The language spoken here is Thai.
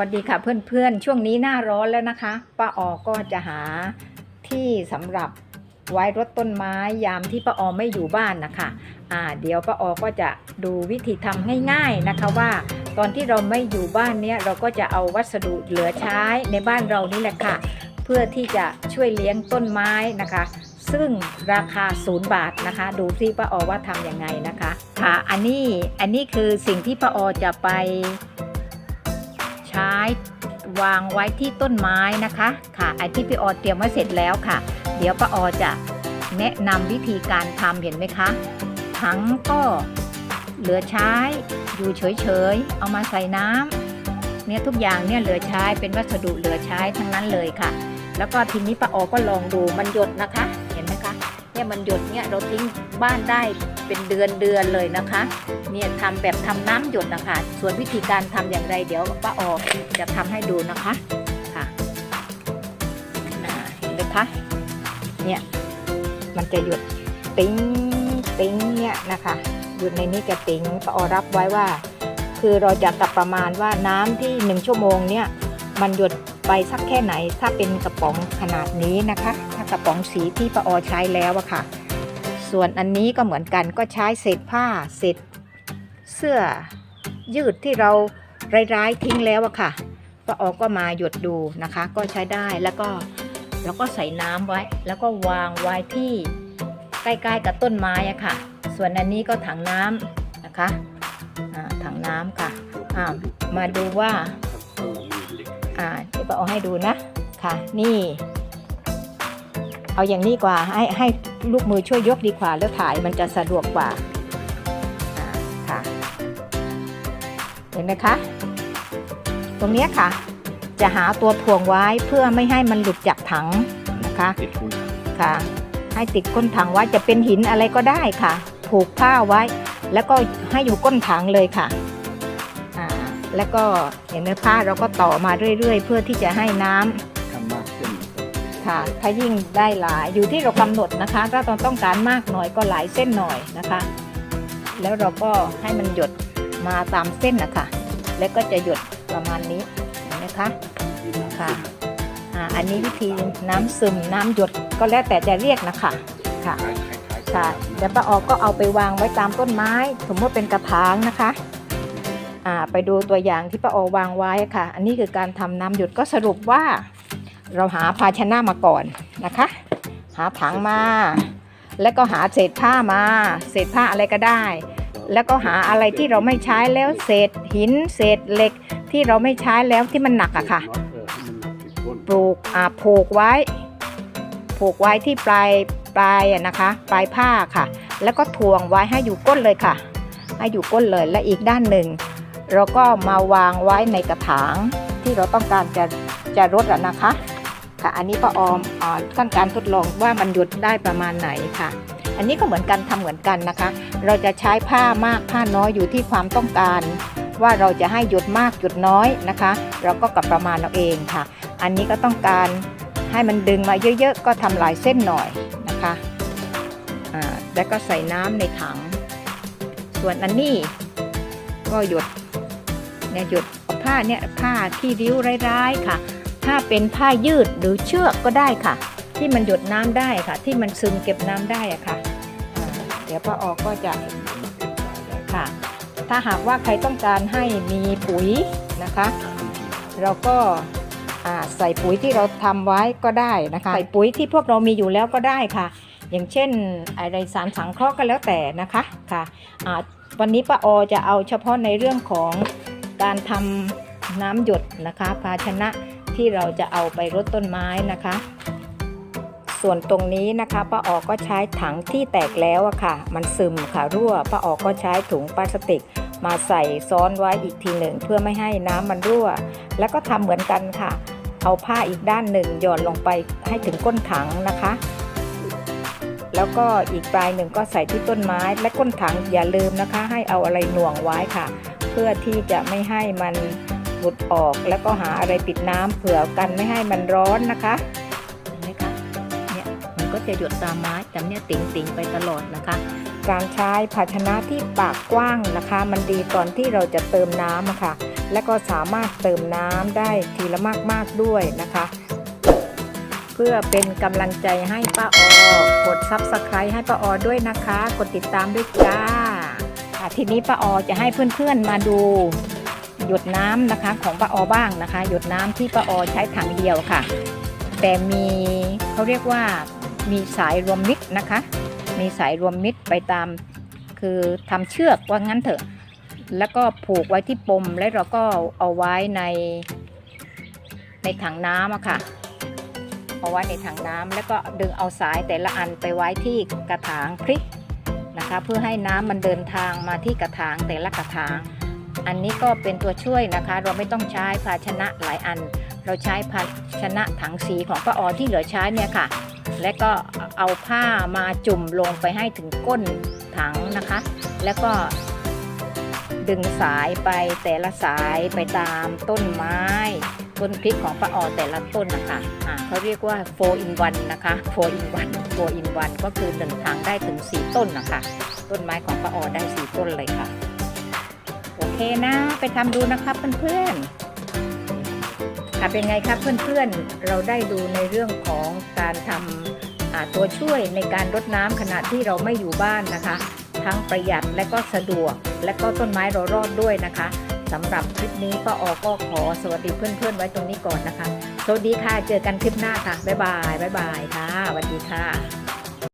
สวัสดีค่ะเพื่อนๆ ช่วงนี้หน้าร้อนแล้วนะคะ ป้าออก็จะหาที่สำหรับไว้รดต้นไม้ยามที่ป้าออไม่อยู่บ้านนะคะอ่าเดี๋ยวป้าออก็จะดูวิธีทำง่ายๆนะคะว่า ตอนที่เราไม่อยู่บ้านเนี้ยเราก็จะเอาวัสดุเหลือใช้ในบ้านเรานี่แหละค่ะ เพื่อที่จะช่วยเลี้ยงต้นไม้นะคะ ซึ่งราคาศูนย์บาทนะคะ ดูที่ป้าออว่าทำยังไงนะคะค่ะอันนี้อันนี้คือสิ่งที่ป้าออจะไป วางไว้ที่ต้นไม้นะคะค่ะไอที่พี่ออเตรียมไว้เสร็จแล้วค่ะ เดี๋ยวป้าออจะแนะนำวิธีการทำเห็นไหมคะถังก็เหลือใช้อยู่เฉยๆ เอามาใส่น้ำเนี่ยทุกอย่างเนี่ยเหลือใช้เป็นวัสดุเหลือใช้ทั้งนั้นเลยค่ะ แล้วก็ทีนี้ป้าออก็ลองดูมันหยดนะคะ เนี่ยมันหยดเนี่ยเราทิ้งบ้านได้เป็นเดือนเดือนเลยนะคะเนี่ยทำแบบทำน้ำหยดนะคะส่วนวิธีการทำอย่างไรเดี๋ยวป้าออกจะทำให้ดูนะคะค่ะเห็นไหมคะเนี่ยมันจะหยดติ้งติ้งเนี่ยนะคะหยดในนี้จะติ้งป้าออรับไว้ว่า คือเราจะกับประมาณว่าน้ำที่หนึ่งชั่วโมงเนี่ยมันหยดไปสักแค่ไหนถ้าเป็นกระป๋องขนาดนี้นะคะ กระป๋องสีที่ป้าออใช้แล้วอะค่ะ ส่วนอันนี้ก็เหมือนกันก็ใช้เศษผ้าเศษเสื้อยืดที่เราร้ายๆทิ้งแล้วอะค่ะป้าออกก็มาหยดดูนะคะ ก็ใช้ได้แล้วก็แล้วก็ใส่น้ำไว้ แล้วก็วางไว้ที่ใกล้ๆกับต้นไม้อะค่ะ ส่วนอันนี้ก็ถังน้ำนะคะอ่าถังน้ำค่ะอ่ามาดูว่าอ่าเดี๋ยวป้าอให้ดูนะค่ะ นี่ เอาอย่างนี้กว่าให้ให้ลูกมือช่วยยกดีกว่าแล้วถ่ายมันจะสะดวกกว่าอ่าค่ะเห็นไหมคะ ตรงเนี้ยค่ะ จะหาตัวถ่วงไว้เพื่อไม่ให้มันหลุดจากถังนะคะติดคุณค่ะ ให้ติดก้นถังไว้จะเป็นหินอะไรก็ได้ค่ะ ผูกผ้าไว้ แล้วก็ให้อยู่ก้นถังเลยค่ะอ่าแล้วก็เห็นไหมผ้าเราก็ต่อมาเรื่อยๆ เพื่อที่จะให้น้ำทำมากขึ้น ค่ะ ถ้ายิ่งได้หลายอยู่ที่เรากำหนดนะคะ ถ้าเราต้องการมากหน่อยก็หลายเส้นหน่อยนะคะ แล้วเราก็ให้มันหยดมาตามเส้นนะคะ แล้วก็จะหยดประมาณนี้เห็นไหมคะค่ะอันนี้วิธีน้ำซึมน้ำหยดก็แล้วแต่จะเรียกนะคะค่ะค่ะเดี๋ยวป้าออกก็เอาไปวางไว้ตามต้นไม้ สมมติเป็นกระถางนะคะไปดูตัวอย่างที่ป้าออวางไว้ค่ะ อันนี้คือการทำน้ำหยดก็สรุปว่า เราหาภาชนะมาก่อนนะคะ หาถังมา แล้วก็หาเศษผ้ามา เศษผ้าอะไรก็ได้ แล้วก็หาอะไรที่เราไม่ใช้แล้วเศษหิน เศษเหล็กที่เราไม่ใช้แล้วที่มันหนักอะค่ะ ปลูกอ่าผูกไว้ ผูกไว้ที่ปลายปลายอะนะคะ ปลายผ้าค่ะ แล้วก็ถ่วงไว้ให้อยู่ก้นเลยค่ะ ให้อยู่ก้นเลยและอีกด้านหนึ่ง เราก็มาวางไว้ในกระถางที่เราต้องการจะจะรดอะนะคะ ค่ะ อันนี้ป้าออมอขั้นการทดลองว่ามันหยุดได้ประมาณไหนค่ะ อันนี้ก็เหมือนกันทำเหมือนกันนะคะ เราจะใช้ผ้ามากผ้าน้อยอยู่ที่ความต้องการ ว่าเราจะให้หยุดมากหยุดน้อยนะคะ เราก็กับประมาณเราเองค่ะ อันนี้ก็ต้องการให้มันดึงมาเยอะๆ ก็ทำหลายเส้นหน่อยนะคะแล้วก็ใส่น้ำในถัง ส่วนอันนี้ก็หยดเนี่ยหยดผ้าเนี่ยผ้าที่ริ้วร้ายๆค่ะ ถ้าเป็นผ้ายืดหรือเชือกก็ได้ค่ะ ที่มันหยดน้ำได้ค่ะ ที่มันซึมเก็บน้ำได้อะค่ะเดี๋ยวป้าออกก็จะค่ะ ถ้าหากว่าใครต้องการให้มีปุ๋ยนะคะ เราก็ใส่ปุ๋ยที่เราทำไว้ก็ได้นะคะใส่ปุ๋ยที่พวกเรามีอยู่แล้วก็ได้ค่ะ อย่างเช่นอะไรสารสังเคราะห์ก็แล้วแต่นะคะค่ะวันนี้ป้าออจะเอาเฉพาะในเรื่องของการทำน้ำหยดนะคะ ภาชนะ ที่เราจะเอาไปรดต้นไม้นะคะ ส่วนตรงนี้นะคะป้าออกก็ใช้ถังที่แตกแล้วอะค่ะ มันซึมค่ะรั่วป้าออกก็ใช้ถุงพลาสติก มาใส่ซ้อนไว้อีกทีหนึ่ง เพื่อไม่ให้น้ำมันรั่ว แล้วก็ทำเหมือนกันค่ะ เอาผ้าอีกด้านหนึ่งหย่อนลงไปให้ถึงก้นถังนะคะแล้วก็อีกปลายหนึ่งก็ใส่ที่ต้นไม้และก้นถังอย่าลืมนะคะ ให้เอาอะไรหน่วงไว้ค่ะ เพื่อที่จะไม่ให้มัน หลุดออกแล้วก็หาอะไรปิดน้ำเผื่อกันไม่ให้มันร้อนนะคะเห็นไหมคะเนี่ยมันก็จะหยดตามไม้แต่เนี่ยติ่งติ่งๆไปตลอดนะคะ การใช้ภาชนะที่ปากกว้างนะคะ มันดีตอนที่เราจะเติมน้ำอะค่ะ และก็สามารถเติมน้ำได้ทีละมากๆด้วยนะคะเพื่อเป็นกำลังใจให้ป้าออกด Subscribe ให้ป้าออด้วยนะคะ กดติดตามด้วยจ้าทีนี้ป้าออจะให้เพื่อนๆมาดู หยดน้ำนะคะของป้าออบ้างนะคะ หยดน้ำที่ป้าออใช้ถังเดียวค่ะ แต่มีเขาเรียกว่ามีสายรวมมิตรนะคะ มีสายรวมมิตรไปตาม คือทำเชือกว่างั้นเถอะ แล้วก็ผูกไว้ที่ปมแล้วเราก็เอาไว้ใน ในถังน้ำอะค่ะเอาไว้ในถังน้ำแล้วก็ดึงเอาสายแต่ละอันไปไว้ที่กระถางพริกนะคะ เพื่อให้น้ำมันเดินทางมาที่กระถางแต่ละกระถาง อันนี้ก็เป็นตัวช่วยนะคะ เราไม่ต้องใช้ภาชนะหลายอัน เราใช้ภาชนะถังสีของป้าออที่เหลือใช้เนี่ยค่ะ และก็เอาผ้ามาจุ่มลงไปให้ถึงก้นถังนะคะ แล้วก็ดึงสายไปแต่ละสายไปตามต้นไม้ ต้นพริกของป้าออแต่ละต้นนะคะอ่าเขาเรียกว่า 4 in 1 นะคะ 4 in 1 4 in 1 ก็คือหนึ่งถังได้ถึง 4 ต้นนะคะ ต้นไม้ของป้าออได้ 4 ต้นเลยค่ะ เคนะ ไปทำดูนะครับเพื่อนๆค่ะเป็นไงครับเพื่อนๆ เราได้ดูในเรื่องของการทำตัวช่วยในการรดน้ำขณะที่เราไม่อยู่บ้านนะคะ ทั้งประหยัดและก็สะดวก และก็ต้นไม้เรารอดด้วยนะคะสำหรับคลิปนี้ป้าออก็ขอสวัสดีเพื่อนๆ ไว้ตรงนี้ก่อนนะคะ สวัสดีค่ะ เจอกันคลิปหน้าค่ะ บ๊ายบาย บ๊ายบายค่ะสวัสดีค่ะ